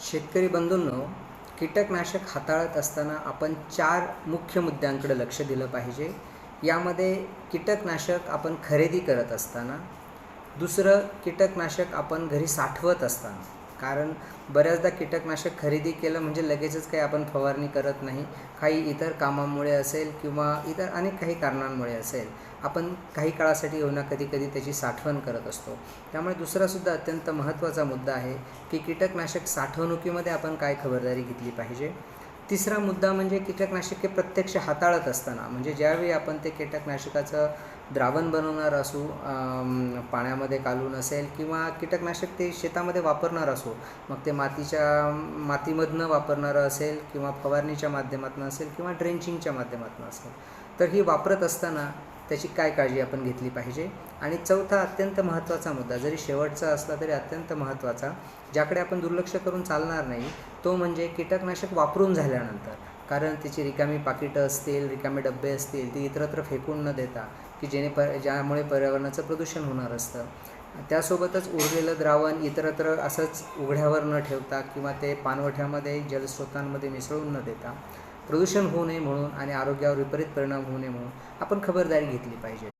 शेतकरी बंधूंनो कीटकनाशक हाताळत असताना आपण चार मुख्य मुद्द्यांकडे लक्ष दिलं पाहिजे. यामध्ये कीटकनाशक आपण खरेदी करत असताना दुसरं कीटकनाशक आपण घरी साठवत असताना. कारण बऱ्याचदा कीटकनाशक खरेदी केलं म्हणजे लगेचच काही आपण फवारणी करत नाही. काही इतर कामामुळे असेल किंवा इतर अनेक काही कारणांमुळे असेल आपण काही काळासाठी होईना कधी कधी त्याची साठवण करत असतो. त्यामुळे दुसरासुद्धा अत्यंत महत्त्वाचा मुद्दा आहे की कीटकनाशक साठवणुकीमध्ये आपण काय खबरदारी घेतली पाहिजे? तिसरा मुद्दा म्हणजे कीटकनाशके प्रत्यक्ष हाताळत असताना म्हणजे ज्यावेळी आपण ते कीटकनाशकाचं द्रावण बनवणार असू पाण्यामध्ये कालून असेल किंवा कीटकनाशक ते शेतामध्ये वापरणार असो मग ते मातीच्या मातीमधनं वापरणारं असेल किंवा फवारणीच्या माध्यमातून असेल किंवा ड्रेंचिंगच्या माध्यमातून असेल तर ही वापरत असताना त्याची काय काळजी आपण घेतली पाहिजे? आणि चौथा अत्यंत महत्त्वाचा मुद्दा जरी शेवटचा असला तरी अत्यंत महत्त्वाचा ज्याकडे आपण दुर्लक्ष करून चालणार नाही तो म्हणजे कीटकनाशक वापरून झाल्यानंतर. कारण त्याची रिकामी पाकिटं असतील रिकामे डबे असतील ती इतरत्र फेकून न देता की जेणे प ज्यामुळे पर्यावरणाचं प्रदूषण होणार असतं. त्यासोबतच उरलेलं द्रावण इतरत्र असंच उघड्यावर न ठेवता किंवा ते पाणवठ्यामध्ये जलस्रोतांमध्ये मिसळून न देता प्रदूषण होऊ नये म्हणून आणि आरोग्यावर विपरीत परिणाम होऊ नये म्हणून आपण खबरदारी घेतली पाहिजे.